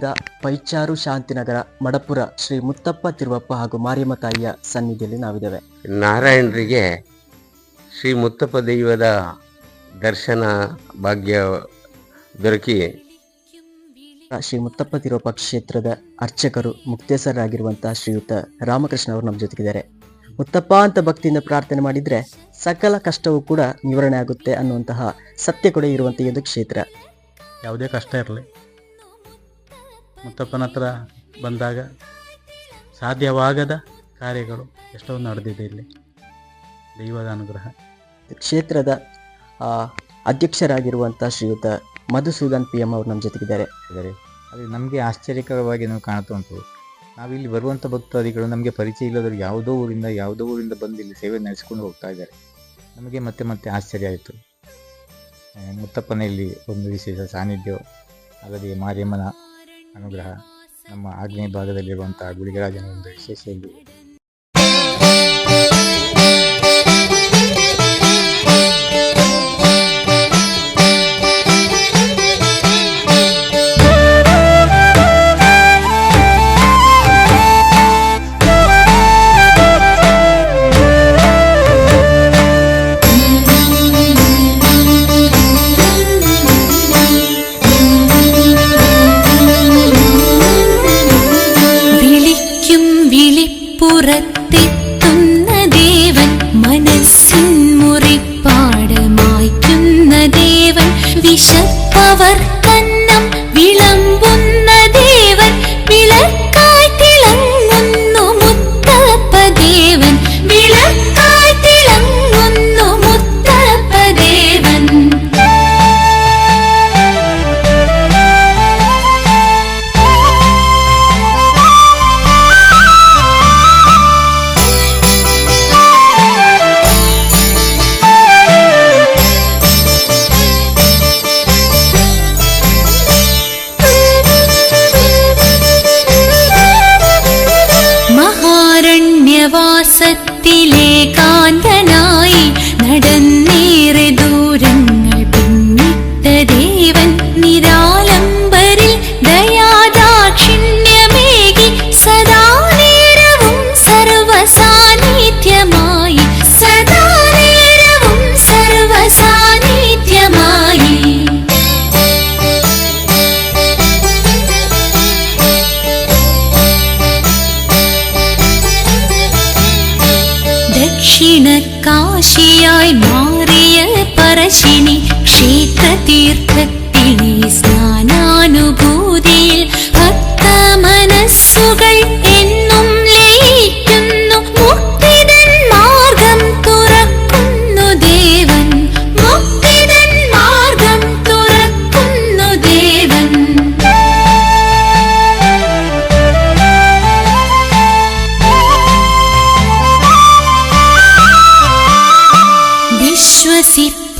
ಸುಳ್ಯದ ಪೈಚಾರು ಶಾಂತಿನಗರ ಮಡಪುರ ಶ್ರೀ ಮುತ್ತಪ್ಪ ತಿರುವಪ್ಪ ಹಾಗೂ ಮಾರಿಯಮ್ಮ ತಾಯಿಯ ಸನ್ನಿಧಿಯಲ್ಲಿ ನಾವಿದ್ದೇವೆ. ನಾರಾಯಣರಿಗೆ ಶ್ರೀ ಮುತ್ತಪ್ಪ ದೈವದ ದರ್ಶನ ಭಾಗ್ಯ ದೊರಕಿ ಶ್ರೀ ಮುತ್ತಪ್ಪ ತಿರುವಪ್ಪ ಕ್ಷೇತ್ರದ ಅರ್ಚಕರು ಮುಕ್ತೇಸರಾಗಿರುವಂತಹ ಶ್ರೀಯುತ ರಾಮಕೃಷ್ಣ ಅವರು ನಮ್ಮ ಜೊತೆಗಿದ್ದಾರೆ. ಮುತ್ತಪ್ಪ ಅಂತ ಭಕ್ತಿಯಿಂದ ಪ್ರಾರ್ಥನೆ ಮಾಡಿದ್ರೆ ಸಕಲ ಕಷ್ಟವೂ ಕೂಡ ನಿವಾರಣೆ ಆಗುತ್ತೆ ಅನ್ನುವಂತಹ ಸತ್ಯ ಕೂಡ ಇರುವಂತಹ ಈ ಒಂದು ಕ್ಷೇತ್ರ. ಯಾವುದೇ ಕಷ್ಟ ಇರಲಿ. ಮುತ್ತಪ್ಪನ ಹತ್ರ ಬಂದಾಗ ಸಾಧ್ಯವಾಗದ ಕಾರ್ಯಗಳು ಎಷ್ಟೋ ನಡೆದಿದೆ ಇಲ್ಲಿ. ದೈವದ ಅನುಗ್ರಹ. ಕ್ಷೇತ್ರದ ಅಧ್ಯಕ್ಷರಾಗಿರುವಂಥ ಶ್ರೀಯುತ ಮಧುಸೂದನ್ ಪಿ ಎಂ ಅವರು ನಮ್ಮ ಜೊತೆಗಿದ್ದಾರೆ. ಇದ್ದಾರೆ ಅದು ನಮಗೆ ಆಶ್ಚರ್ಯಕರವಾಗಿ ನಾವು ಕಾಣ್ತಾ ಉಂಟು. ನಾವಿಲ್ಲಿ ಬರುವಂಥ ಭಕ್ತಾದಿಗಳು ನಮಗೆ ಪರಿಚಯ ಇಲ್ಲದವರು ಯಾವುದೋ ಊರಿಂದ ಯಾವುದೋ ಊರಿಂದ ಬಂದು ಇಲ್ಲಿ ಸೇವೆ ನಡೆಸ್ಕೊಂಡು ಹೋಗ್ತಾ ಇದ್ದಾರೆ. ನಮಗೆ ಮತ್ತೆ ಮತ್ತೆ ಆಶ್ಚರ್ಯ ಆಯಿತು. ಮುತ್ತಪ್ಪನ ಇಲ್ಲಿ ಒಂದು ವಿಶೇಷ ಸಾನ್ನಿಧ್ಯ ಅಲ್ಲದೆ ಮಾರಿಯಮ್ಮನ ಅನುಗ್ರಹ. ನಮ್ಮ ಆಗ್ನೇಯ ಭಾಗದಲ್ಲಿರುವಂಥ ಗುಳಿಗರಾಜನ ಒಂದು ವಿಶೇಷ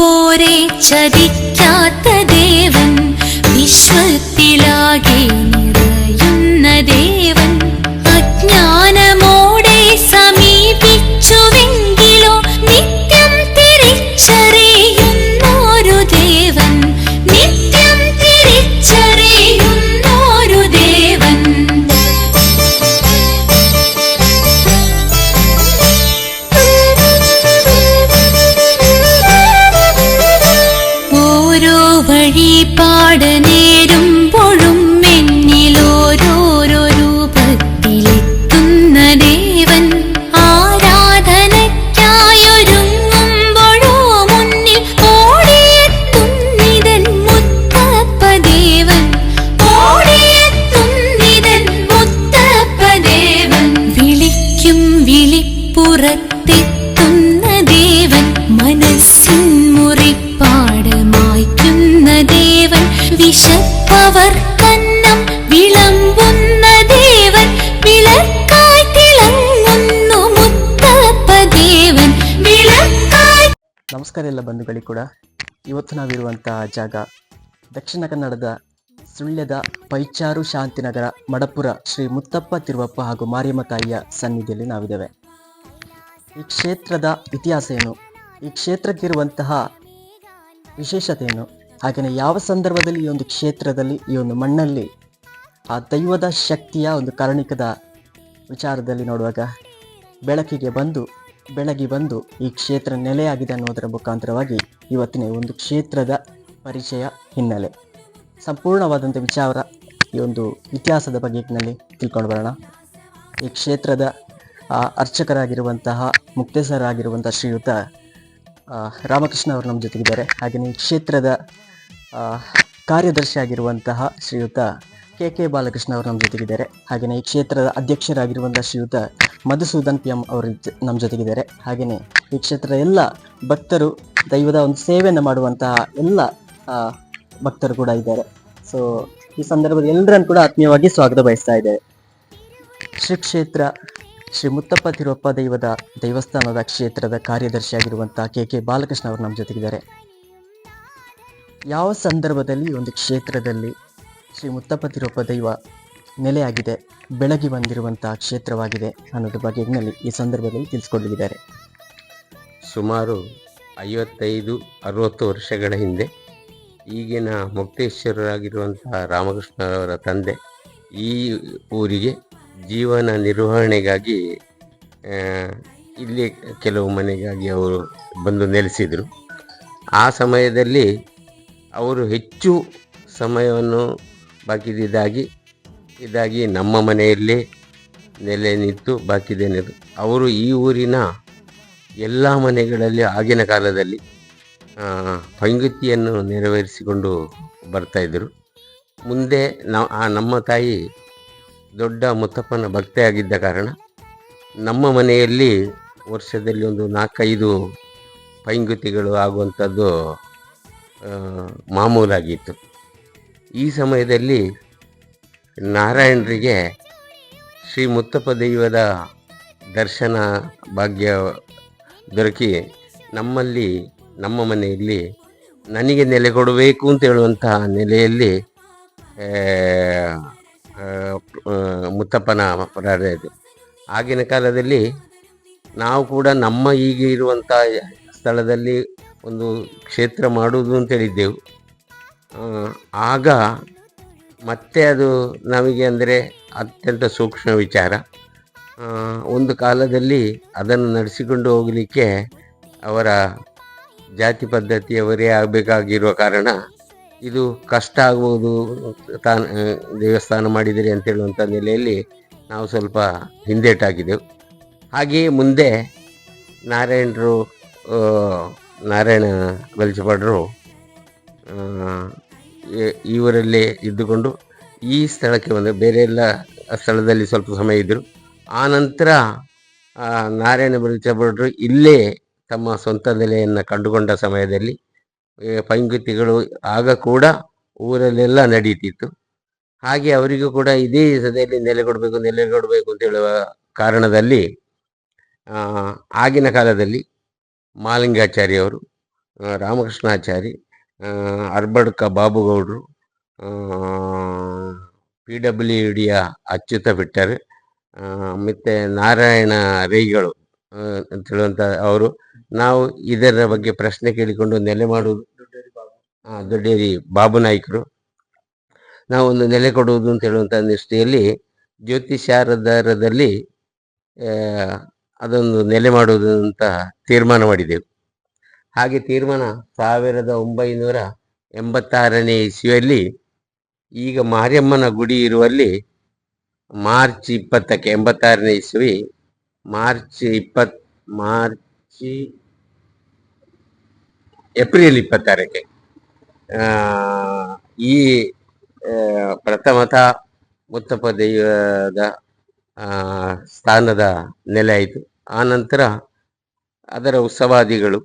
വിശ്വസിപ്പോരെ ചതിക്കാത്ത ദേവൻ വിശ്വത്തിലാകെ ಇವತ್ತು ನಾವಿರುವಂತಹ ಜಾಗ ದಕ್ಷಿಣ ಕನ್ನಡದ ಸುಳ್ಯದ ಪೈಚಾರು ಶಾಂತಿನಗರ ಮಡಪುರ ಶ್ರೀ ಮುತ್ತಪ್ಪ ತಿರುವಪ್ಪ ಹಾಗೂ ಮಾರಿಯಮ್ಮ ತಾಯಿಯ ಸನ್ನಿಧಿಯಲ್ಲಿ ನಾವಿದ್ದೇವೆ. ಈ ಕ್ಷೇತ್ರದ ಇತಿಹಾಸ ಏನು? ಈ ಕ್ಷೇತ್ರಕ್ಕಿರುವಂತಹ ವಿಶೇಷತೆ ಏನು ಹಾಗೆಯೇ ಯಾವ ಸಂದರ್ಭದಲ್ಲಿ ಈ ಒಂದು ಕ್ಷೇತ್ರದಲ್ಲಿ ಈ ಒಂದು ಮಣ್ಣಲ್ಲಿ ಆ ದೈವದ ಶಕ್ತಿಯ ಒಂದು ಕಾರಣಿಕದ ವಿಚಾರದಲ್ಲಿ ನೋಡುವಾಗ ಬೆಳಕಿಗೆ ಬಂದು ಬೆಳಗಿ ಬಂದು ಈ ಕ್ಷೇತ್ರ ನೆಲೆಯಾಗಿದೆ ಅನ್ನೋದರ ಮುಖಾಂತರವಾಗಿ ಇವತ್ತಿನ ಒಂದು ಕ್ಷೇತ್ರದ ಪರಿಚಯ ಹಿನ್ನೆಲೆ. ಸಂಪೂರ್ಣವಾದಂಥ ವಿಚಾರ ಈ ಒಂದು ಇತಿಹಾಸದ ಬಗೆಗಿನಲ್ಲಿ ತಿಳ್ಕೊಂಡು ಬರೋಣ. ಈ ಕ್ಷೇತ್ರದ ಅರ್ಚಕರಾಗಿರುವಂತಹ ಮುಕ್ತೇಸರಾಗಿರುವಂತಹ ಶ್ರೀಯುತ ರಾಮಕೃಷ್ಣ ಅವರು ನಮ್ಮ ಜೊತೆಗಿದ್ದಾರೆ. ಹಾಗೆಯೇ ಈ ಕ್ಷೇತ್ರದ ಕಾರ್ಯದರ್ಶಿ ಆಗಿರುವಂತಹ ಶ್ರೀಯುತ ಕೆ ಕೆ ಬಾಲಕೃಷ್ಣ ಅವರು ನಮ್ಮ ಜೊತೆಗಿದ್ದಾರೆ. ಹಾಗೆಯೇ ಈ ಕ್ಷೇತ್ರದ ಅಧ್ಯಕ್ಷರಾಗಿರುವಂಥ ಶ್ರೀಯುತ ಮಧುಸೂದನ್ ಪಿ ಎಂ ಅವರು ನಮ್ಮ ಜೊತೆಗಿದ್ದಾರೆ. ಹಾಗೆಯೇ ಈ ಕ್ಷೇತ್ರದ ಎಲ್ಲ ಭಕ್ತರು, ದೈವದ ಒಂದು ಸೇವೆಯನ್ನು ಮಾಡುವಂತಹ ಎಲ್ಲ ಭಕ್ತರು ಕೂಡ ಇದ್ದಾರೆ. ಸೊ ಈ ಸಂದರ್ಭದಲ್ಲಿ ಎಲ್ಲರನ್ನು ಕೂಡ ಆತ್ಮೀಯವಾಗಿ ಸ್ವಾಗತ ಬಯಸ್ತಾ ಇದ್ದೇವೆ. ಶ್ರೀ ಕ್ಷೇತ್ರ ಶ್ರೀ ಮುತ್ತಪ್ಪ ತಿರುವಪ್ಪ ದೈವದ ದೇವಸ್ಥಾನದ ಕ್ಷೇತ್ರದ ಕಾರ್ಯದರ್ಶಿಯಾಗಿರುವಂತಹ ಕೆ ಕೆ ಬಾಲಕೃಷ್ಣ ಅವರು ನಮ್ಮ ಜೊತೆಗಿದ್ದಾರೆ. ಯಾವ ಸಂದರ್ಭದಲ್ಲಿ, ಒಂದು ಕ್ಷೇತ್ರದಲ್ಲಿ ಶ್ರೀ ಮುತ್ತಪ್ಪ ತಿರುಪ ದೈವ ನೆಲೆಯಾಗಿದೆ. ಬೆಳಗಿ ಬಂದಿರುವಂತಹ ಕ್ಷೇತ್ರವಾಗಿದೆ ಅನ್ನೋದ್ರ ಬಗೆಗಿನಲ್ಲಿ ಈ ಸಂದರ್ಭದಲ್ಲಿ ತಿಳಿಸ್ಕೊಂಡಿದ್ದಾರೆ ಸುಮಾರು ಐವತ್ತೈದು, ಅರವತ್ತು ವರ್ಷಗಳ ಹಿಂದೆ ಈಗಿನ ಮುಕ್ತೇಶ್ವರರಾಗಿರುವಂತಹ ರಾಮಕೃಷ್ಣ ಅವರ ತಂದೆ ಈ ಊರಿಗೆ ಜೀವನ ನಿರ್ವಹಣೆಗಾಗಿ ಇಲ್ಲಿ ಕೆಲವು ಮನೆಗಾಗಿ ಅವರು ಬಂದು ನೆಲೆಸಿದರು. ಆ ಸಮಯದಲ್ಲಿ ಅವರು ಹೆಚ್ಚು ಸಮಯವನ್ನು ಬಾಕಿದಿದ್ದಾಗಿ ಇದಾಗಿ ನಮ್ಮ ಮನೆಯಲ್ಲಿ ನೆಲೆ ನಿಂತು ಬಾಕಿದೇನಿರು ಅವರು ಈ ಊರಿನ ಎಲ್ಲ ಮನೆಗಳಲ್ಲಿ ಆಗಿನ ಕಾಲದಲ್ಲಿ ಪಂಗತಿಯನ್ನು ನೆರವೇರಿಸಿಕೊಂಡು ಬರ್ತಾಯಿದ್ರು ಮುಂದೆ ಆ, ನಮ್ಮ ತಾಯಿ ದೊಡ್ಡ ಮುತ್ತಪ್ಪನ ಭಕ್ತೆಯಾಗಿದ್ದ ಕಾರಣ, ನಮ್ಮ ಮನೆಯಲ್ಲಿ ವರ್ಷದಲ್ಲಿ ಒಂದು ನಾಲ್ಕೈದು ಪೈಂಗುತಿಗಳು ಆಗುವಂಥದ್ದು ಮಾಮೂಲಾಗಿತ್ತು. ಈ ಸಮಯದಲ್ಲಿ ನಾರಾಯಣರಿಗೆ ಶ್ರೀ ಮುತ್ತಪ್ಪ ದೈವದ ದರ್ಶನ ಭಾಗ್ಯ ದೊರಕಿ ನಮ್ಮಲ್ಲಿ ನಮ್ಮ ಮನೆಯಲ್ಲಿ ನನಗೆ ನೆಲೆ ಕೊಡಬೇಕು ಅಂತ ಹೇಳುವಂತಹ ನೆಲೆಯಲ್ಲಿ ಮುತ್ತಪ್ಪನ ಪ್ರಾರ್ಥನೆ ಇದೆ. ಆಗಿನ ಕಾಲದಲ್ಲಿ ನಾವು ಕೂಡ ನಮ್ಮ ಈಗ ಇರುವಂಥ ಸ್ಥಳದಲ್ಲಿ ಒಂದು ಕ್ಷೇತ್ರ ಮಾಡುವುದು ಅಂತ ಹೇಳಿದ್ದೆವು. ಆ, ಆಗ ಮತ್ತೆ ಅದು ನಮಗೆ ಅಂದರೆ ಅತ್ಯಂತ ಸೂಕ್ಷ್ಮ ವಿಚಾರ. ಒಂದು ಕಾಲದಲ್ಲಿ ಅದನ್ನು ನಡೆಸಿಕೊಂಡು ಹೋಗಲಿಕ್ಕೆ ಅವರ ಜಾತಿ ಪದ್ಧತಿಯವರೇ ಆಗಬೇಕಾಗಿರುವ ಕಾರಣ ಇದು ಕಷ್ಟ ಆಗುವುದು ತಾನು ದೇವಸ್ಥಾನ ಮಾಡಿದಿರಿ ಅಂತ ಹೇಳುವಂಥ ನೆಲೆಯಲ್ಲಿ ನಾವು ಸ್ವಲ್ಪ ಹಿಂದೇಟಾಗಿದ್ದೆವು. ಹಾಗೆಯೇ ಮುಂದೆ ನಾರಾಯಣರು ನಾರಾಯಣ ಬಲಿಚಪಾಡ್ರು ಇವರಲ್ಲೇ ಇದ್ದುಕೊಂಡು ಈ ಸ್ಥಳಕ್ಕೆ ಬಂದರು ಬೇರೆ ಎಲ್ಲ ಸ್ಥಳದಲ್ಲಿ ಸ್ವಲ್ಪ ಸಮಯ ಇದ್ದರು. ಆ ನಂತರ ನಾರಾಯಣ ಬಲಿಚಪಾಡ್ರು ಇಲ್ಲೇ ತಮ್ಮ ಸ್ವಂತ ನೆಲೆಯನ್ನು ಕಂಡುಕೊಂಡ ಸಮಯದಲ್ಲಿ ಪೈಂಗುತಿಗಳು ಆಗ ಕೂಡ ಊರಲ್ಲೆಲ್ಲ ನಡೀತಿತ್ತು. ಹಾಗೆ ಅವರಿಗೂ ಕೂಡ ಇದೇ ಸದೆಯಲ್ಲಿ ನೆಲೆ ಕೊಡಬೇಕು ನೆಲೆ ಕೊಡಬೇಕು ಅಂತ ಹೇಳುವ ಕಾರಣದಲ್ಲಿ ಆಗಿನ ಕಾಲದಲ್ಲಿ ಮಾಲಿಂಗಾಚಾರಿ ಅವರು ರಾಮಕೃಷ್ಣಾಚಾರಿ ಅರ್ಬಡ್ಕ ಬಾಬುಗೌಡರು ಪಿ ಡಬ್ಲ್ಯೂ ಡಿಯ ಅಚ್ಯುತ ಬಿಟ್ಟರು ಮತ್ತು ನಾರಾಯಣ ರೈಗಳು ಹೇಳುವಂಥ ಅವರು. ನಾವು ಇದರ ಬಗ್ಗೆ ಪ್ರಶ್ನೆ ಕೇಳಿಕೊಂಡು ನೆಲೆ ಮಾಡುವುದು ದೊಡ್ಡೇರಿ ಬಾಬು ನಾಯ್ಕರು. ನಾವು ಒಂದು ನೆಲೆ ಕೊಡುವುದು ಅಂತ ಹೇಳುವಂಥ ನಿಷ್ಠೆಯಲ್ಲಿ ಜ್ಯೋತಿಷಾರದಾರದಲ್ಲಿ ಅದೊಂದು ನೆಲೆ ಮಾಡುವುದು ಅಂತ ತೀರ್ಮಾನ ಮಾಡಿದೆವು. ಹಾಗೆ ತೀರ್ಮಾನ ಸಾವಿರದ ಒಂಬೈನೂರ ಎಂಬತ್ತಾರನೇ ಇಸ್ವಿಯಲ್ಲಿ ಈಗ ಮಾರಿಯಮ್ಮನ ಗುಡಿ ಇರುವಲ್ಲಿ ಮಾರ್ಚ್ ಇಪ್ಪತ್ತಕ್ಕೆ, ಎಂಬತ್ತಾರನೇ ಇಸ್ವಿ, ಮಾರ್ಚ್ ಇಪ್ಪತ್, ಮಾರ್ಚ್ ಏಪ್ರಿಲ್ ಇಪ್ಪತ್ತಾರಕ್ಕೆ. ಈ ಪ್ರಥಮತ ಮುತ್ತಪ್ಪ ದೈವದ ಸ್ಥಾನದ ನೆಲೆ ಆಯಿತು. ಆನಂತರ ಅದರ ಉತ್ಸವಾದಿಗಳು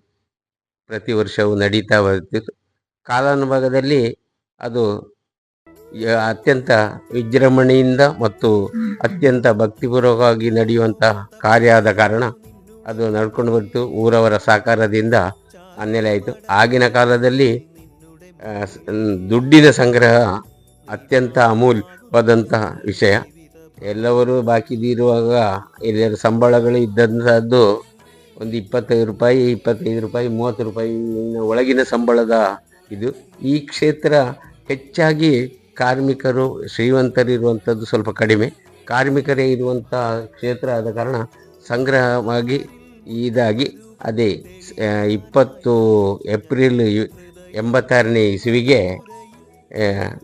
ಪ್ರತಿ ವರ್ಷವೂ ನಡೀತಾ ಬರ್ತಿತ್ತು ಕಾಲಾನುಭಾಗದಲ್ಲಿ ಅದು ಅತ್ಯಂತ ವಿಜೃಂಭಣೆಯಿಂದ ಮತ್ತು ಅತ್ಯಂತ ಭಕ್ತಿಪೂರ್ವಕವಾಗಿ ನಡೆಯುವಂಥ ಕಾರ್ಯ ಆದ ಕಾರಣ ಅದು ನಡ್ಕೊಂಡು ಬಂತು. ಊರವರ ಸಹಕಾರದಿಂದ ಅನ್ನೆಲೆ ಆಯಿತು. ಆಗಿನ ಕಾಲದಲ್ಲಿ ದುಡ್ಡಿನ ಸಂಗ್ರಹ ಅತ್ಯಂತ ಅಮೂಲ್ಯವಾದಂತಹ ವಿಷಯ. ಎಲ್ಲವರು ಬಾಕಿದಿರುವಾಗ ಎಲ್ಲರ ಸಂಬಳಗಳು ಇದ್ದಂಥದ್ದು ಒಂದು ಇಪ್ಪತ್ತೈದು ರೂಪಾಯಿ ಇಪ್ಪತ್ತೈದು ರೂಪಾಯಿ, ಮೂವತ್ತು ರೂಪಾಯಿ ಒಳಗಿನ ಸಂಬಳದ ಇದು. ಈ ಕ್ಷೇತ್ರ ಹೆಚ್ಚಾಗಿ ಕಾರ್ಮಿಕರು ಶ್ರೀಮಂತರು ಇರುವಂಥದ್ದು ಸ್ವಲ್ಪ ಕಡಿಮೆ. ಕಾರ್ಮಿಕರೇ ಇರುವಂಥ ಕ್ಷೇತ್ರ ಆದ ಕಾರಣ ಸಂಗ್ರಹವಾಗಿ ಇದಾಗಿ ಅದೇ ಇಪ್ಪತ್ತು ಏಪ್ರಿಲ್ ಎಂಬತ್ತಾರನೇ ಇಸುವಿಗೆ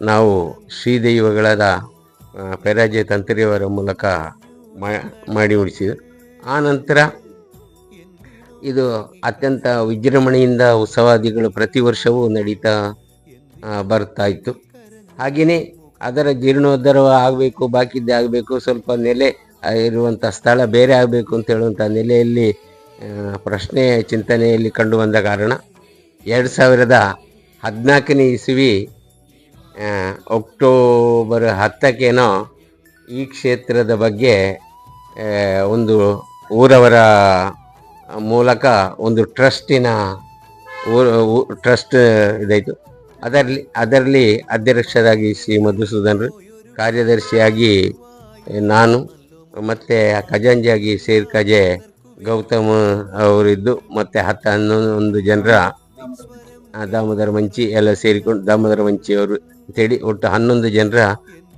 ನಾವು ಶ್ರೀದೈವಗಳಾದ ಪೆರಾಜೆ ತಂತ್ರಿಯವರ ಮೂಲಕ ಮಾಡಿ ಉಳಿಸಿದ್ರು ಆ ನಂತರ ಇದು ಅತ್ಯಂತ ವಿಜೃಂಭಣೆಯಿಂದ ಉತ್ಸವಾದಿಗಳು ಪ್ರತಿ ವರ್ಷವೂ ನಡೀತಾ ಬರ್ತಾ ಇತ್ತು. ಹಾಗೆಯೇ ಅದರ ಜೀರ್ಣೋದ್ಧಾರ ಆಗಬೇಕು, ಬಾಕಿದ್ದೇ ಆಗಬೇಕು, ಸ್ವಲ್ಪ ನೆಲೆ ಇರುವಂಥ ಸ್ಥಳ ಬೇರೆ ಆಗಬೇಕು ಅಂತ ಹೇಳುವಂಥ ನೆಲೆಯಲ್ಲಿ ಪ್ರಶ್ನೆ ಚಿಂತನೆಯಲ್ಲಿ ಕಂಡು ಬಂದ ಕಾರಣ ಎರಡು ಸಾವಿರದ ಹದಿನಾಲ್ಕನೇ ಇಸುವಿ ಅಕ್ಟೋಬರ್ ಹತ್ತಕ್ಕೇನೋ ಈ ಕ್ಷೇತ್ರದ ಬಗ್ಗೆ ಒಂದು ಊರವರ ಮೂಲಕ ಒಂದು ಟ್ರಸ್ಟಿನ ಟ್ರಸ್ಟ್ ಇದಾಯಿತು. ಅದರಲ್ಲಿ ಅದರಲ್ಲಿ ಅಧ್ಯಕ್ಷರಾಗಿ ಶ್ರೀ ಮಧುಸೂದನರು ಕಾರ್ಯದರ್ಶಿಯಾಗಿ ನಾನು, ಮತ್ತು ಖಜಾಂಜಿಯಾಗಿ ಸೇರ್ ಖಜೆ ಗೌತಮ್ ಅವರಿದ್ದು, ಮತ್ತು ಹತ್ತು ಹನ್ನೊಂದು ಜನರ ದಾಮೋದರ ಮಂಚಿ ಎಲ್ಲ ಸೇರಿಕೊಂಡು ದಾಮೋದರ ಮಂಚಿ ಅವರು ಅಂತೇಳಿ ಒಟ್ಟು ಹನ್ನೊಂದು ಜನರ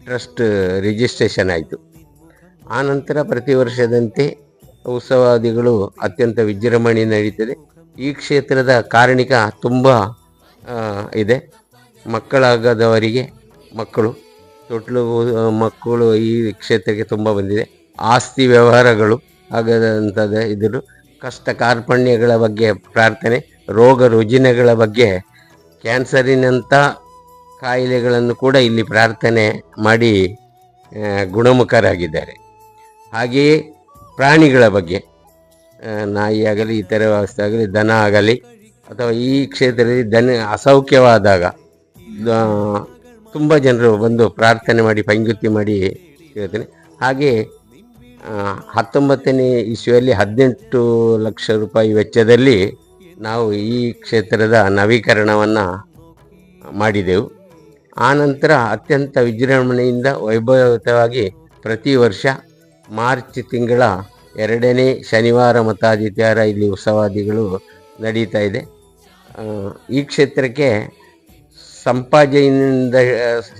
ಟ್ರಸ್ಟ್ ರಿಜಿಸ್ಟ್ರೇಷನ್ ಆಯಿತು. ಆನಂತರ ಪ್ರತಿ ವರ್ಷದಂತೆ ಉತ್ಸವಾದಿಗಳು ಅತ್ಯಂತ ವಿಜೃಂಭಣೆ ನಡೀತದೆ. ಈ ಕ್ಷೇತ್ರದ ಕಾರಣಿಕ ತುಂಬ ಇದೆ. ಮಕ್ಕಳಾಗದವರಿಗೆ ಮಕ್ಕಳು, ತೊಟ್ಲು, ಮಕ್ಕಳು ಈ ಕ್ಷೇತ್ರಕ್ಕೆ ತುಂಬ ಬಂದಿದೆ. ಆಸ್ತಿ ವ್ಯವಹಾರಗಳು ಆಗದಂಥದ್ದು ಇದ್ರು ಕಷ್ಟ ಕಾರ್ಪಣ್ಯಗಳ ಬಗ್ಗೆ ಪ್ರಾರ್ಥನೆ, ರೋಗ ರುಜಿನಗಳ ಬಗ್ಗೆ ಕ್ಯಾನ್ಸರಿನಂಥ ಕಾಯಿಲೆಗಳನ್ನು ಕೂಡ ಇಲ್ಲಿ ಪ್ರಾರ್ಥನೆ ಮಾಡಿ ಗುಣಮುಖರಾಗಿದ್ದಾರೆ. ಹಾಗೆಯೇ ಪ್ರಾಣಿಗಳ ಬಗ್ಗೆ ನಾಯಿ ಆಗಲಿ, ಇತರ ವ್ಯವಸ್ಥೆ ಆಗಲಿ, ದನ ಆಗಲಿ, ಅಥವಾ ಈ ಕ್ಷೇತ್ರದಲ್ಲಿ ದನ ಅಸೌಖ್ಯವಾದಾಗ ತುಂಬ ಜನರು ಬಂದು ಪ್ರಾರ್ಥನೆ ಮಾಡಿ, ಪೈಂಗುತ್ತಿ ಮಾಡಿ ಹೇಳ್ತೇನೆ ಹಾಗೆ ಹತ್ತೊಂಬತ್ತನೇ ಇಸ್ವಿಯಲ್ಲಿ ಹದಿನೆಂಟು ಲಕ್ಷ ರೂಪಾಯಿ ವೆಚ್ಚದಲ್ಲಿ ನಾವು ಈ ಕ್ಷೇತ್ರದ ನವೀಕರಣವನ್ನು ಮಾಡಿದೆವು. ಆನಂತರ ಅತ್ಯಂತ ವಿಜೃಂಭಣೆಯಿಂದ ವೈಭವಯುತವಾಗಿ ಪ್ರತಿ ವರ್ಷ ಮಾರ್ಚ್ ತಿಂಗಳ ಎರಡನೇ ಶನಿವಾರ ಮತ್ತು ಆದಿತ್ಯವಾರ ಇಲ್ಲಿ ಉತ್ಸವಾದಿಗಳು ನಡೀತಾ ಇದೆ. ಈ ಕ್ಷೇತ್ರಕ್ಕೆ ಸಂಪಾಜೆಯಿಂದ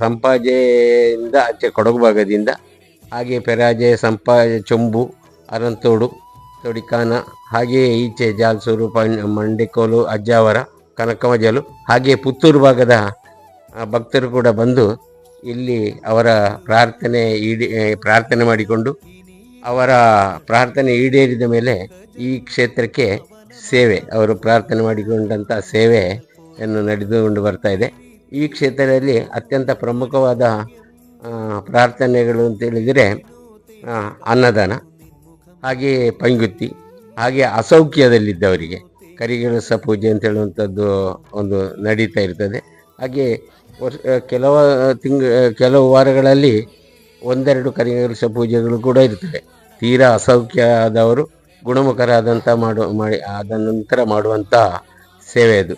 ಸಂಪಾಜೆಯಿಂದ ಆಚೆ ಕೊಡಗು ಭಾಗದಿಂದ ಹಾಗೆ ಪೆರಾಜೆ ಸಂಪಾಜೆ, ಚೊಂಬು ಅರಂತೋಡು ತೊಡಿಕಾನ ಹಾಗೆಯೇ ಈಚೆ ಜಾಲ್ಸೂರು ಪಂ ಮಂಡಿಕೋಲು, ಅಜ್ಜಾವರ ಕನಕಮಜಲು ಹಾಗೆ ಪುತ್ತೂರು ಭಾಗದ ಭಕ್ತರು ಕೂಡ ಬಂದು ಇಲ್ಲಿ ಅವರ ಪ್ರಾರ್ಥನೆ ಈಡಿ ಪ್ರಾರ್ಥನೆ ಮಾಡಿಕೊಂಡು ಅವರ ಪ್ರಾರ್ಥನೆ ಈಡೇರಿದ ಮೇಲೆ ಈ ಕ್ಷೇತ್ರಕ್ಕೆ ಸೇವೆ, ಅವರು ಪ್ರಾರ್ಥನೆ ಮಾಡಿಕೊಂಡಂಥ ಸೇವೆಯನ್ನು ನಡೆದುಕೊಂಡು ಬರ್ತಾ ಇದೆ. ಈ ಕ್ಷೇತ್ರದಲ್ಲಿ ಅತ್ಯಂತ ಪ್ರಮುಖವಾದ ಪ್ರಾರ್ಥನೆಗಳು ಅಂತ ಹೇಳಿದರೆ ಅನ್ನದಾನ ಹಾಗೆಯೇ ಪಂಗುತ್ತಿ, ಹಾಗೆ ಅಸೌಖ್ಯದಲ್ಲಿದ್ದವರಿಗೆ ಕರಿಗಳಸ ಪೂಜೆ ಅಂತ ಹೇಳುವಂಥದ್ದು ಒಂದು ನಡೀತಾ ಇರ್ತದೆ. ಹಾಗೆ ವರ್ಷ, ಕೆಲವು ತಿಂಗ, ಕೆಲವು ವಾರಗಳಲ್ಲಿ ಒಂದೆರಡು ಕರಿಗೆಲಸ ಪೂಜೆಗಳು ಕೂಡ ಇರ್ತವೆ. ತೀರಾ ಅಸೌಖ್ಯ ಆದವರು ಗುಣಮುಖರಾದಂಥ ಮಾಡು, ಮಾಡಿ, ಆದ ನಂತರ ಮಾಡುವಂಥ ಸೇವೆ ಅದು.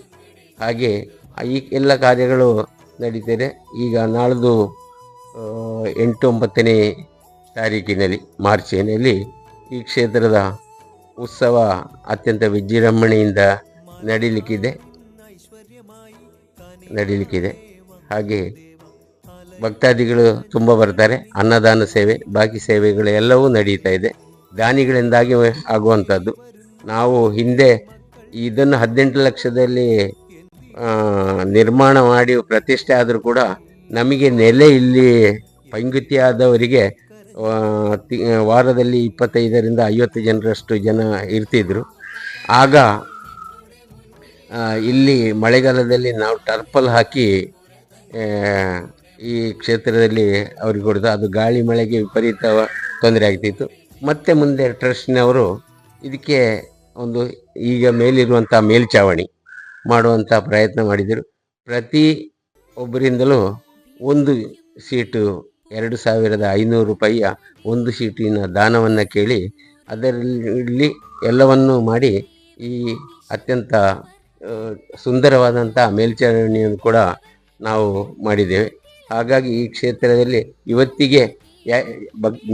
ಹಾಗೆ ಈ ಎಲ್ಲ ಕಾರ್ಯಗಳು ನಡೀತಾರೆ ಈಗ ನಾಳ್ದು ಎಂಟು ಒಂಬತ್ತನೇ ತಾರೀಕಿನಲ್ಲಿ, ಮಾರ್ಚಿನಲ್ಲಿ ಈ ಕ್ಷೇತ್ರದ ಉತ್ಸವ ಅತ್ಯಂತ ವಿಜೃಂಭಣೆಯಿಂದ ನಡೀಲಿಕ್ಕಿದೆ. ನಡೀಲಿಕ್ಕಿದೆ. ಹಾಗೆ ಭಕ್ತಾದಿಗಳು ತುಂಬ ಬರ್ತಾರೆ. ಅನ್ನದಾನ ಸೇವೆ ಬಾಕಿ ಸೇವೆಗಳು ಎಲ್ಲವೂ ನಡೀತಾ ಇದೆ. ದಾನಿಗಳಿಂದಾಗಿ ಆಗುವಂಥದ್ದು. ನಾವು ಹಿಂದೆ ಇದನ್ನು ಹದಿನೆಂಟು ಲಕ್ಷದಲ್ಲಿ ನಿರ್ಮಾಣ ಮಾಡಿ ಪ್ರತಿಷ್ಠೆ ಆದರೂ ಕೂಡ ನಮಗೆ ನೆಲೆ ಇಲ್ಲಿ ಪೈಂಗುತ್ತಿ ಆದವರಿಗೆ ಆ, ತಿ- ವಾರದಲ್ಲಿ ಇಪ್ಪತ್ತೈದರಿಂದ ಐವತ್ತು ಜನರಷ್ಟು ಜನ ಇರ್ತಿದ್ರು. ಆಗ ಇಲ್ಲಿ ಮಳೆಗಾಲದಲ್ಲಿ ನಾವು ಟರ್ಪಲ್ ಹಾಕಿ ಈ ಕ್ಷೇತ್ರದಲ್ಲಿ ಅವ್ರಿಗೆ ಕೊಡೋದು ಅದು ಗಾಳಿ ಮಳೆಗೆ ವಿಪರೀತ ತೊಂದರೆ ಆಗ್ತಿತ್ತು. ಮತ್ತೆ ಮುಂದೆ ಟ್ರಸ್ಟ್ನವರು ಇದಕ್ಕೆ ಒಂದು ಈಗ ಮೇಲಿರುವಂಥ ಮೇಲ್ಚಾವಣಿ ಮಾಡುವಂಥ ಪ್ರಯತ್ನ ಮಾಡಿದರು. ಪ್ರತಿ ಒಬ್ಬರಿಂದಲೂ ಒಂದು ಸೀಟು ಎರಡು ಸಾವಿರದ ಐನೂರು ರೂಪಾಯಿಯ ಒಂದು ಸೀಟಿನ ದಾನವನ್ನು ಕೇಳಿ ಅದರಲ್ಲಿ ಎಲ್ಲವನ್ನೂ ಮಾಡಿ ಈ ಅತ್ಯಂತ ಸುಂದರವಾದಂಥ ಮೇಲ್ಚಾವಣಿಯನ್ನು ಕೂಡ ನಾವು ಮಾಡಿದ್ದೇವೆ. ಹಾಗಾಗಿ ಈ ಕ್ಷೇತ್ರದಲ್ಲಿ ಇವತ್ತಿಗೆ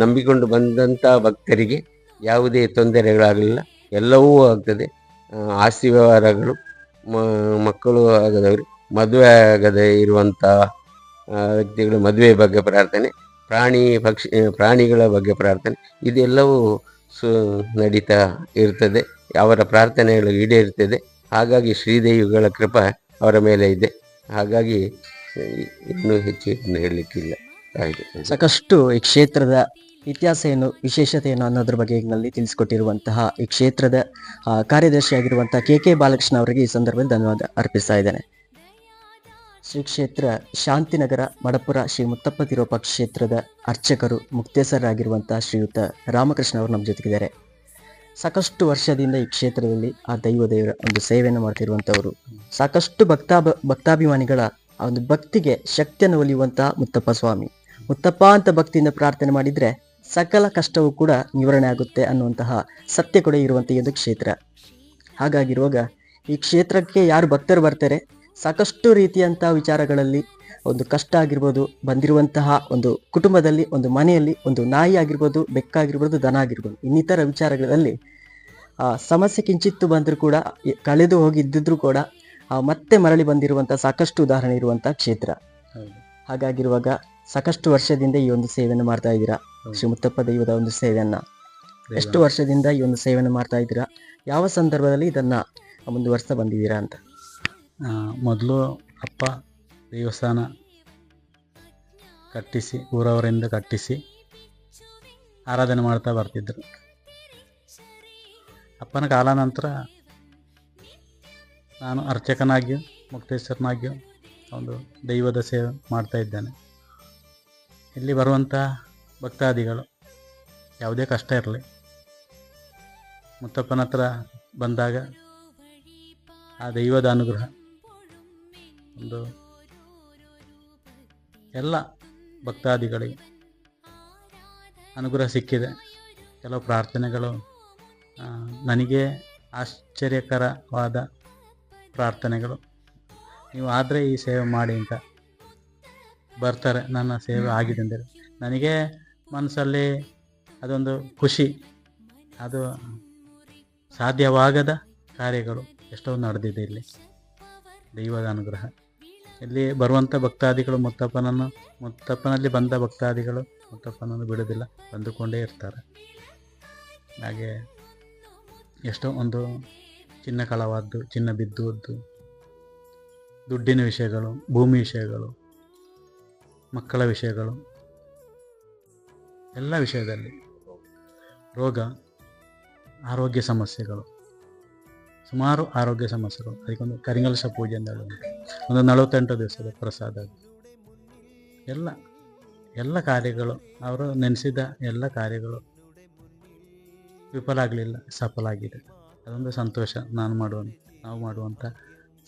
ನಂಬಿಕೊಂಡು ಬಂದಂಥ ಭಕ್ತರಿಗೆ ಯಾವುದೇ ತೊಂದರೆಗಳಾಗಲಿಲ್ಲ. ಎಲ್ಲವೂ ಆಗ್ತದೆ. ಆಸ್ತಿ ವ್ಯವಹಾರಗಳು ಮಕ್ಕಳು ಆಗದವರು, ಮದುವೆ ಆಗದೆ ಇರುವಂಥ ವ್ಯಕ್ತಿಗಳು ಮದುವೆ ಬಗ್ಗೆ ಪ್ರಾರ್ಥನೆ, ಪ್ರಾಣಿ ಪಕ್ಷಿ, ಪ್ರಾಣಿಗಳ ಬಗ್ಗೆ ಪ್ರಾರ್ಥನೆ, ಇದೆಲ್ಲವೂ ಸು, ನಡೀತಾ ಇರ್ತದೆ. ಅವರ ಪ್ರಾರ್ಥನೆಗಳು ಈಡೇರ್ತದೆ. ಹಾಗಾಗಿ ಶ್ರೀದೇವಿಗಳ ಕೃಪೆ ಅವರ ಮೇಲೆ ಇದೆ. ಹಾಗಾಗಿ ಇನ್ನೂ ಹೆಚ್ಚು ಏನು ಹೇಳಲಿಕ್ಕಿಲ್ಲ ಹಾಗೆ ಸಾಕಷ್ಟು ಈ ಕ್ಷೇತ್ರದ ಇತಿಹಾಸ ಏನು, ವಿಶೇಷತೆ ಏನು ಅನ್ನೋದ್ರ ಬಗ್ಗೆ ನಲ್ಲಿ ತಿಳಿಸಿಕೊಟ್ಟಿರುವಂತಹ ಈ ಕ್ಷೇತ್ರದ ಕಾರ್ಯದರ್ಶಿ ಕಾರ್ಯದರ್ಶಿಯಾಗಿರುವಂತಹ ಕೆ ಕೆ ಬಾಲಕೃಷ್ಣ ಅವರಿಗೆ ಈ ಸಂದರ್ಭದಲ್ಲಿ ಧನ್ಯವಾದ ಅರ್ಪಿಸ್ತಾ ಇದ್ದೇನೆ. ಶ್ರೀ ಕ್ಷೇತ್ರ ಶಾಂತಿನಗರ ಮಡಪುರ ಶ್ರೀ ಮುತ್ತಪ್ಪ ತಿರುಪ ಕ್ಷೇತ್ರದ ಅರ್ಚಕರು, ಮುಕ್ತೇಸರಾಗಿರುವಂತಹ ಶ್ರೀಯುತ ರಾಮಕೃಷ್ಣ ಅವರು ನಮ್ಮ ಜೊತೆಗಿದ್ದಾರೆ. ಸಾಕಷ್ಟು ವರ್ಷದಿಂದ ಈ ಕ್ಷೇತ್ರದಲ್ಲಿ ಆ ದೈವ ದೇವರ ಒಂದು ಸೇವೆಯನ್ನು ಮಾಡ್ತಿರುವಂಥವರು. ಸಾಕಷ್ಟು ಭಕ್ತಾಭ, ಭಕ್ತಾಭಿಮಾನಿಗಳ ಒಂದು ಭಕ್ತಿಗೆ ಶಕ್ತಿಯನ್ನು ಒಲಿಯುವಂತಹ ಮುತ್ತಪ್ಪ ಸ್ವಾಮಿ. ಮುತ್ತಪ್ಪ ಅಂತ ಭಕ್ತಿಯಿಂದ ಪ್ರಾರ್ಥನೆ ಮಾಡಿದ್ರೆ ಸಕಲ ಕಷ್ಟವೂ ಕೂಡ ನಿವಾರಣೆ ಆಗುತ್ತೆ ಅನ್ನುವಂತಹ ಸತ್ಯ ಕೂಡ ಇರುವಂತಹ ಒಂದು ಕ್ಷೇತ್ರ. ಹಾಗಾಗಿರುವಾಗ ಈ ಕ್ಷೇತ್ರಕ್ಕೆ ಯಾರು ಭಕ್ತರು ಬರ್ತಾರೆ? ಸಾಕಷ್ಟು ರೀತಿಯಂತಹ ವಿಚಾರಗಳಲ್ಲಿ ಒಂದು ಕಷ್ಟ ಆಗಿರ್ಬೋದು, ಬಂದಿರುವಂತಹ ಒಂದು ಕುಟುಂಬದಲ್ಲಿ, ಒಂದು ಮನೆಯಲ್ಲಿ ಒಂದು ನಾಯಿ ಆಗಿರ್ಬೋದು, ಬೆಕ್ಕಾಗಿರ್ಬೋದು, ದನ ಆಗಿರ್ಬೋದು, ಇನ್ನಿತರ ವಿಚಾರಗಳಲ್ಲಿ ಆ ಸಮಸ್ಯೆ ಕಿಂಚಿತ್ತು ಬಂದರೂ ಕೂಡ, ಕಳೆದು ಹೋಗಿದ್ದಿದ್ರು ಕೂಡ ಮತ್ತೆ ಮರಳಿ ಬಂದಿರುವಂತಹ ಸಾಕಷ್ಟು ಉದಾಹರಣೆ ಇರುವಂತಹ ಕ್ಷೇತ್ರ. ಹಾಗಾಗಿರುವಾಗ ಸಾಕಷ್ಟು ವರ್ಷದಿಂದ ಈ ಒಂದು ಸೇವೆಯನ್ನು ಮಾಡ್ತಾ ಇದ್ದೀರಾ? ಶ್ರೀಮುತ್ತಪ್ಪ ಶ್ರೀ ಮುತ್ತಪ್ಪ ದೈವದ ಒಂದು ಸೇವೆಯನ್ನ. ಎಷ್ಟು ವರ್ಷದಿಂದ ಈ ಒಂದು ಸೇವೆಯನ್ನು ಮಾಡ್ತಾ ಇದ್ದೀರಾ? ಯಾವ ಸಂದರ್ಭದಲ್ಲಿ ಇದನ್ನ ಮುಂದುವರಿಸ್ತಾ ಬಂದಿದ್ದೀರಾ ಅಂತ? ಮೊದಲು ಅಪ್ಪ ದೇವಸ್ಥಾನ ಕಟ್ಟಿಸಿ ಊರವರಿಂದ ಕಟ್ಟಿಸಿ ಆರಾಧನೆ ಮಾಡ್ತಾ ಬರ್ತಿದ್ರು. ಅಪ್ಪನ ಕಾಲಾನಂತರ ನಾನು ಅರ್ಚಕನಾಗಿಯೂ ಮುಕ್ತೇಶ್ವರನಾಗಿಯೂ ಒಂದು ದೈವದ ಸೇವೆ ಮಾಡ್ತಾ ಇದ್ದೇನೆ. ಇಲ್ಲಿ ಬರುವಂಥ ಭಕ್ತಾದಿಗಳು ಯಾವುದೇ ಕಷ್ಟ ಇರಲಿ, ಮುತ್ತಪ್ಪನ ಹತ್ರ ಬಂದಾಗ ಆ ದೈವದ ಅನುಗ್ರಹ, ಒಂದು ಎಲ್ಲ ಭಕ್ತಾದಿಗಳಿಗೆ ಅನುಗ್ರಹ ಸಿಕ್ಕಿದೆ. ಕೆಲವು ಪ್ರಾರ್ಥನೆಗಳು ನನಗೆ ಆಶ್ಚರ್ಯಕರವಾದ ಪ್ರಾರ್ಥನೆಗಳು. ನೀವು ಆದರೆ ಈ ಸೇವೆ ಮಾಡಿ ಅಂತ ಬರ್ತಾರೆ, ನನ್ನ ಸೇವೆ ಆಗಿದೆ ಅಂದರೆ ನನಗೆ ಮನಸ್ಸಲ್ಲಿ ಅದೊಂದು ಖುಷಿ. ಅದು ಸಾಧ್ಯವಾಗದ ಕಾರ್ಯಗಳು ಎಷ್ಟೋ ನಡೆದಿದೆ ಇಲ್ಲಿ. ದೈವದ ಅನುಗ್ರಹ. ಇಲ್ಲಿ ಬರುವಂಥ ಭಕ್ತಾದಿಗಳು ಮುತ್ತಪ್ಪನನ್ನು, ಮುತ್ತಪ್ಪನಲ್ಲಿ ಬಂದ ಭಕ್ತಾದಿಗಳು ಮುತ್ತಪ್ಪನನ್ನು ಬಿಡೋದಿಲ್ಲ ಬಂದುಕೊಂಡೇ ಇರ್ತಾರೆ. ಹಾಗೆ ಎಷ್ಟೋ ಒಂದು ಚಿನ್ನ ಕಳವಾದ್ದು, ಚಿನ್ನ ಬಿದ್ದುವದ್ದು ದುಡ್ಡಿನ ವಿಷಯಗಳು, ಭೂಮಿ ವಿಷಯಗಳು, ಮಕ್ಕಳ ವಿಷಯಗಳು, ಎಲ್ಲ ವಿಷಯದಲ್ಲಿ ರೋಗ, ಆರೋಗ್ಯ ಸಮಸ್ಯೆಗಳು, ಸುಮಾರು ಆರೋಗ್ಯ ಸಮಸ್ಯೆಗಳು ಅದಕ್ಕೊಂದು ಕರಿಂಗಲ್ಸ ಪೂಜೆ ಅಂತ ಹೇಳೋದು. ಒಂದು ನಲವತ್ತೆಂಟು ದಿವಸದ ಪ್ರಸಾದ ಎಲ್ಲ ಎಲ್ಲ ಕಾರ್ಯಗಳು, ಅವರು ನೆನೆಸಿದ ಎಲ್ಲ ಕಾರ್ಯಗಳು ವಿಫಲ ಆಗಲಿಲ್ಲ, ಸಫಲ ಆಗಿದೆ ಅದೊಂದು ಸಂತೋಷ ನಾನು ಮಾಡುವ ನಾವು ಮಾಡುವಂಥ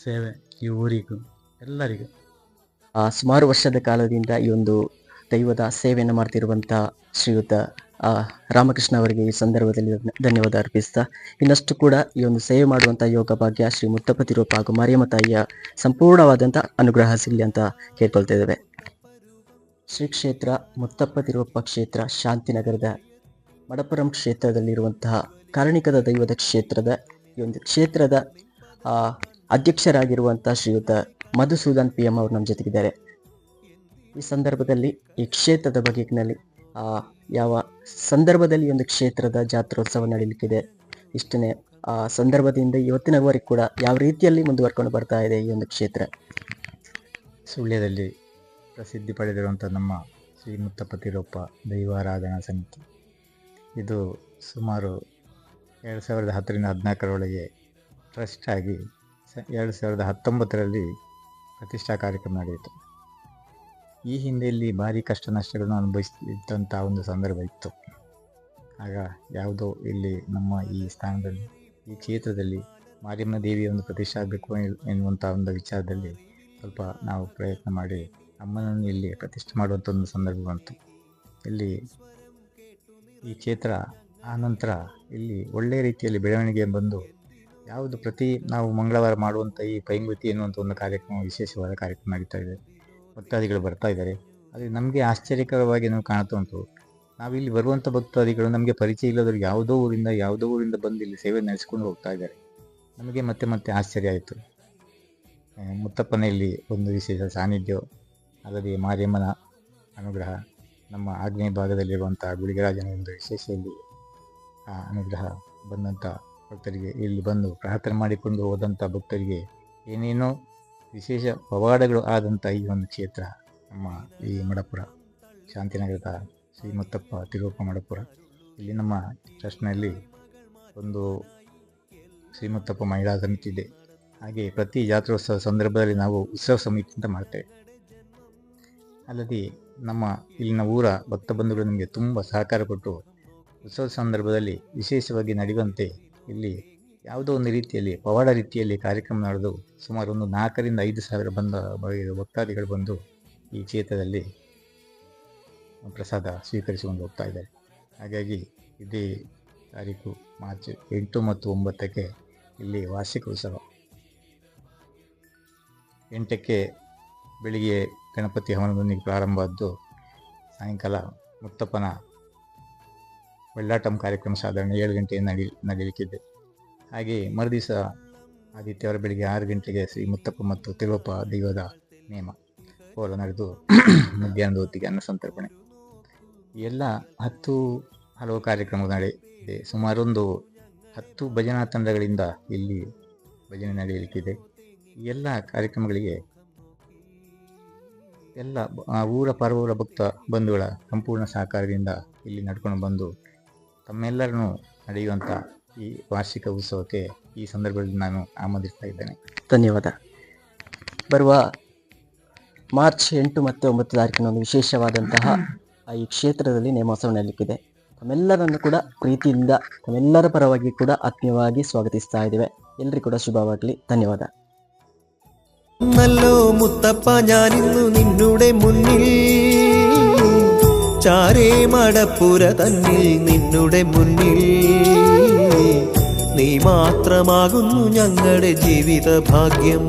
ಸೇವೆ ಈ ಊರಿಗೂ, ಎಲ್ಲರಿಗೂ. ಸುಮಾರು ವರ್ಷದ ಕಾಲದಿಂದ ಈ ಒಂದು ದೈವದ ಸೇವೆಯನ್ನು ಮಾಡ್ತಿರುವಂಥ ಶ್ರೀಯುತ ರಾಮಕೃಷ್ಣ ಅವರಿಗೆ ಈ ಸಂದರ್ಭದಲ್ಲಿ ಧನ್ಯವಾದ ಅರ್ಪಿಸ್ತಾ, ಇನ್ನಷ್ಟು ಕೂಡ ಈ ಒಂದು ಸೇವೆ ಮಾಡುವಂಥ ಯೋಗ ಭಾಗ್ಯ ಶ್ರೀ ಮುತ್ತಪ್ಪ ತಿರುಪ ಹಾಗೂ ಮರಿಯಮ್ಮ ತಾಯಿಯ ಸಂಪೂರ್ಣವಾದಂಥ ಅನುಗ್ರಹ ಸಿಗಲಿ ಅಂತ ಕೇಳ್ಕೊಳ್ತಾ ಇದ್ದೇವೆ. ಶ್ರೀ ಕ್ಷೇತ್ರ ಮುತ್ತಪ್ಪ ತಿರುವಪ್ಪ ಕ್ಷೇತ್ರ ಶಾಂತಿನಗರದ ಮಡಪುರಂ ಕ್ಷೇತ್ರದಲ್ಲಿರುವಂತಹ ಕಾರಣಿಕದ ದೈವದ ಕ್ಷೇತ್ರದ, ಈ ಒಂದು ಕ್ಷೇತ್ರದ ಅಧ್ಯಕ್ಷರಾಗಿರುವಂಥ ಶ್ರೀಯುತ ಮಧುಸೂದನ್ ಪಿ ಎಂ ಅವರು ನಮ್ಮ ಜೊತೆಗಿದ್ದಾರೆ. ಈ ಸಂದರ್ಭದಲ್ಲಿ ಈ ಕ್ಷೇತ್ರದ ಬಗೆಗಿನಲ್ಲಿ ಯಾವ ಸಂದರ್ಭದಲ್ಲಿ ಒಂದು ಕ್ಷೇತ್ರದ ಜಾತ್ರೋತ್ಸವ ನಡೀಲಿಕ್ಕಿದೆ ಇಷ್ಟನೇ ಆ, ಸಂದರ್ಭದಿಂದ ಇವತ್ತಿನವರೆಗೆ ಕೂಡ ಯಾವ ರೀತಿಯಲ್ಲಿ ಮುಂದುವರ್ಕೊಂಡು ಬರ್ತಾ ಇದೆ ಈ ಒಂದು ಕ್ಷೇತ್ರ? ಸುಳ್ಯದಲ್ಲಿ ಪ್ರಸಿದ್ಧಿ ಪಡೆದಿರುವಂಥ ನಮ್ಮ ಶ್ರೀ ಮುತ್ತಪ್ಪ ತಿರುಪ್ಪ ದೈವಾರಾಧನಾ ಸಮಿತಿ. ಇದು ಸುಮಾರು ಎರಡು ಸಾವಿರದ ಹತ್ತರಿಂದ ಹದಿನಾಲ್ಕರೊಳಗೆ ಟ್ರಸ್ಟ್ ಆಗಿ ಸ, ಎರಡು ಸಾವಿರದ ಹತ್ತೊಂಬತ್ತರಲ್ಲಿ ಪ್ರತಿಷ್ಠಾ ಕಾರ್ಯಕ್ರಮ ನಡೆಯಿತು. ಈ ಹಿಂದೆ ಇಲ್ಲಿ ಭಾರಿ ಕಷ್ಟ ನಷ್ಟಗಳನ್ನು ಅನುಭವಿಸ್ತಿದ್ದಂಥ ಒಂದು ಸಂದರ್ಭ ಇತ್ತು. ಆಗ ಯಾವುದೋ ಇಲ್ಲಿ ನಮ್ಮ ಈ ಸ್ಥಾನದಲ್ಲಿ, ಈ ಕ್ಷೇತ್ರದಲ್ಲಿ ಮಾರಿಯಮ್ಮ ದೇವಿಯ ಒಂದು ಪ್ರತಿಷ್ಠೆ ಆಗಬೇಕು ಎನ್ನುವಂಥ ಒಂದು ವಿಚಾರದಲ್ಲಿ ಸ್ವಲ್ಪ ನಾವು ಪ್ರಯತ್ನ ಮಾಡಿ ಅಮ್ಮನನ್ನು ಇಲ್ಲಿ ಪ್ರತಿಷ್ಠೆ ಮಾಡುವಂಥ ಒಂದು ಸಂದರ್ಭ ಬಂತು. ಇಲ್ಲಿ ಈ ಕ್ಷೇತ್ರ ಆ ನಂತರ ಇಲ್ಲಿ ಒಳ್ಳೆಯ ರೀತಿಯಲ್ಲಿ ಬೆಳವಣಿಗೆ ಬಂದು ಯಾವುದು ಪ್ರತಿ ನಾವು ಮಂಗಳವಾರ ಮಾಡುವಂಥ ಈ ಪೈಂಗುತಿ ಎನ್ನುವಂಥ ಒಂದು ಕಾರ್ಯಕ್ರಮ ವಿಶೇಷವಾದ ಕಾರ್ಯಕ್ರಮ ನಡೀತಾ ಇದೆ. ಭಕ್ತಾದಿಗಳು ಬರ್ತಾ ಇದ್ದಾರೆ. ಆದರೆ ನಮಗೆ ಆಶ್ಚರ್ಯಕರವಾಗಿ ನಾವು ಕಾಣ್ತಾ ಉಂಟು. ನಾವಿಲ್ಲಿ ಬರುವಂಥ ಭಕ್ತಾದಿಗಳು ನಮಗೆ ಪರಿಚಯ ಇಲ್ಲದವರು ಯಾವುದೋ ಊರಿಂದ ಯಾವುದೋ ಊರಿಂದ ಬಂದು ಇಲ್ಲಿ ಸೇವೆ ನಡೆಸ್ಕೊಂಡು ಹೋಗ್ತಾ ಇದ್ದಾರೆ. ನಮಗೆ ಮತ್ತೆ ಮತ್ತೆ ಆಶ್ಚರ್ಯ ಆಯಿತು. ಮುತ್ತಪ್ಪನ ಇಲ್ಲಿ ಒಂದು ವಿಶೇಷ ಸಾನ್ನಿಧ್ಯ, ಅಲ್ಲದೆ ಮಾರಿಯಮ್ಮನ ಅನುಗ್ರಹ, ನಮ್ಮ ಆಗ್ನೇಯ ಭಾಗದಲ್ಲಿರುವಂಥ ಗುಳಿಗರಾಜನ ಒಂದು ವಿಶೇಷದಲ್ಲಿ ಆ ಅನುಗ್ರಹ ಬಂದಂಥ ಭಕ್ತರಿಗೆ, ಇಲ್ಲಿ ಬಂದು ಪ್ರಾರ್ಥನೆ ಮಾಡಿಕೊಂಡು ಹೋದಂಥ ಭಕ್ತರಿಗೆ ಏನೇನೋ ವಿಶೇಷ ಪವಾಡಗಳು ಆದಂಥ ಈ ಒಂದು ಕ್ಷೇತ್ರ ನಮ್ಮ ಈ ಮಡಪುರ, ಶಾಂತಿನಗರದ ಶ್ರೀ ಮತ್ತಪ್ಪ ತಿರುವಪ್ಪ ಮಡಪುರ. ಇಲ್ಲಿ ನಮ್ಮ ಟ್ರಸ್ಟ್ನಲ್ಲಿ ಒಂದು ಶ್ರೀಮತ್ತಪ್ಪ ಮಹಿಳಾ ಸಮಿತಿ ಇದೆ. ಹಾಗೆ ಪ್ರತಿ ಜಾತ್ರೋತ್ಸವ ಸಂದರ್ಭದಲ್ಲಿ ನಾವು ಉತ್ಸವ ಸಮಿತಿ ಅಂತ ಮಾಡ್ತೇವೆ. ಅಲ್ಲದೆ ನಮ್ಮ ಇಲ್ಲಿನ ಊರ ಭಕ್ತ ಬಂಧುಗಳು ನಮಗೆ ತುಂಬ ಸಹಕಾರ ಕೊಟ್ಟು ಉತ್ಸವ ಸಂದರ್ಭದಲ್ಲಿ ವಿಶೇಷವಾಗಿ ನಡೆಯುವಂತೆ ಇಲ್ಲಿ ಯಾವುದೋ ಒಂದು ರೀತಿಯಲ್ಲಿ, ಪವಾಡ ರೀತಿಯಲ್ಲಿ ಕಾರ್ಯಕ್ರಮ ನಡೆದು ಸುಮಾರು ಒಂದು ನಾಲ್ಕರಿಂದ ಐದು ಸಾವಿರ ಬಂದ ಭಕ್ತಾದಿಗಳು ಬಂದು ಈ ಕ್ಷೇತ್ರದಲ್ಲಿ ಪ್ರಸಾದ ಸ್ವೀಕರಿಸಿಕೊಂಡು ಹೋಗ್ತಾ ಇದ್ದಾರೆ. ಹಾಗಾಗಿ ಇದೇ ತಾರೀಕು ಮಾರ್ಚ್ ಎಂಟು ಮತ್ತು ಒಂಬತ್ತಕ್ಕೆ ಇಲ್ಲಿ ವಾರ್ಷಿಕ ಉತ್ಸವ. ಎಂಟಕ್ಕೆ ಬೆಳಿಗ್ಗೆ ಗಣಪತಿ ಹವನದೊಂದಿಗೆ ಪ್ರಾರಂಭ ಆದ್ದು ಸಾಯಂಕಾಲ ಮುತ್ತಪ್ಪನ ಬೆಳ್ಳಾಟಂ ಕಾರ್ಯಕ್ರಮ ಸಾಧಾರಣ ಏಳು ಗಂಟೆಗೆ ನಡಿ ನಡೀಲಿಕ್ಕಿದೆ ಹಾಗೆ ಮರುದಿವಸ ಆದಿತ್ಯವಾರ ಬೆಳಿಗ್ಗೆ ಆರು ಗಂಟೆಗೆ ಶ್ರೀ ಮುತ್ತಪ್ಪ ಮತ್ತು ತಿರುವಪ್ಪ ದೈವದ ನೇಮ. ಕೋಲ ನಡೆದು ಮಧ್ಯಾಹ್ನದ ಹೊತ್ತಿಗೆ ಅನ್ನ ಸಂತರ್ಪಣೆ. ಎಲ್ಲ ಹತ್ತು ಹಲವು ಕಾರ್ಯಕ್ರಮ ನಡೆಯಿದೆ ಸುಮಾರೊಂದು ಹತ್ತು ಭಜನಾ ತಂಡಗಳಿಂದ ಇಲ್ಲಿ ಭಜನೆ ನಡೆಯಲಿಕ್ಕಿದೆ. ಎಲ್ಲ ಕಾರ್ಯಕ್ರಮಗಳಿಗೆ ಎಲ್ಲ ಊರ ಪರವೂರ ಭಕ್ತ ಬಂಧುಗಳ ಸಂಪೂರ್ಣ ಸಹಕಾರದಿಂದ ಇಲ್ಲಿ ನಡ್ಕೊಂಡು ಬಂದು ತಮ್ಮೆಲ್ಲರನ್ನು ನಡೆಯುವಂಥ ಈ ವಾರ್ಷಿಕ ಉತ್ಸವಕ್ಕೆ ಈ ಸಂದರ್ಭದಲ್ಲಿ ನಾನು ಆಮೋದಿಸ್ತಾ ಇದ್ದೇನೆ. ಧನ್ಯವಾದ. ಬರುವ ಮಾರ್ಚ್ ಎಂಟು ಮತ್ತು ಒಂಬತ್ತು ತಾರೀಕಿನ ಒಂದು ವಿಶೇಷವಾದಂತಹ ಈ ಕ್ಷೇತ್ರದಲ್ಲಿ ನೇಮೋತ್ಸವ ನಡೆಯಲಿಕ್ಕಿದೆ. ತಮ್ಮೆಲ್ಲರನ್ನು ಕೂಡ ಪ್ರೀತಿಯಿಂದ ತಮ್ಮೆಲ್ಲರ ಪರವಾಗಿ ಕೂಡ ಆತ್ಮೀಯವಾಗಿ ಸ್ವಾಗತಿಸ್ತಾ ಇದ್ದೇವೆ. ಎಲ್ಲರಿಗೂ ಕೂಡ ಶುಭವಾಗಲಿ. ಧನ್ಯವಾದ. ಮುತ್ತಪ್ಪ ഞാനിന്നു നിന്നുടെ മുന്നിൽ ചാരേ മടപ്പുര തന്നിൽ നിന്നുടെ മുന്നിൽ. നീ മാത്രമാകുന്നു ഞങ്ങളുടെ ജീവിത ഭാഗ്യം